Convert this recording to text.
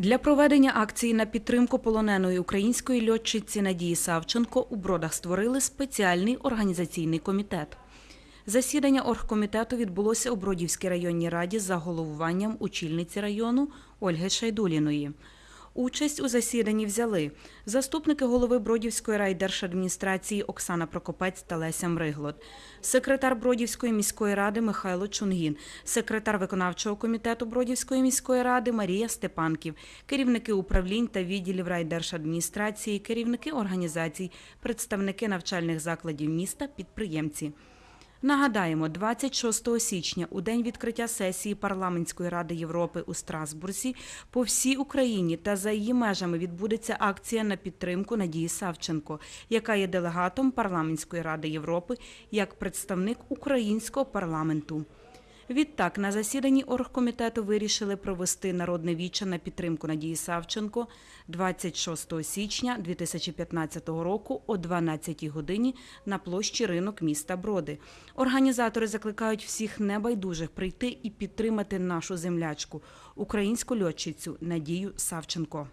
Для проведення акції на підтримку полоненої української льотчиці Надії Савченко у Бродах створили спеціальний організаційний комітет. Засідання оргкомітету відбулося у Бродівській районній раді за головуванням очільниці району Ольги Шайдуліної. Участь у засіданні взяли. Заступники голови Бродівської райдержадміністрації Оксана Прокопець та Леся Мриглот, секретар Бродівської міської ради Михайло Чунгін, секретар виконавчого комітету Бродівської міської ради Марія Степанків, керівники управлінь та відділів райдержадміністрації, керівники організацій, представники навчальних закладів міста, підприємці. Нагадаємо, 26 січня, у день відкриття сесії Парламентської ради Європи у Страсбурзі, по всій Україні та за її межами відбудеться акція на підтримку Надії Савченко, яка є делегатом Парламентської ради Європи як представник українського парламенту. Відтак, на засіданні оргкомітету вирішили провести народне віче на підтримку Надії Савченко 26 січня 2015 року о 12 годині на площі ринок міста Броди. Організатори закликають всіх небайдужих прийти і підтримати нашу землячку, українську льотчицю Надію Савченко.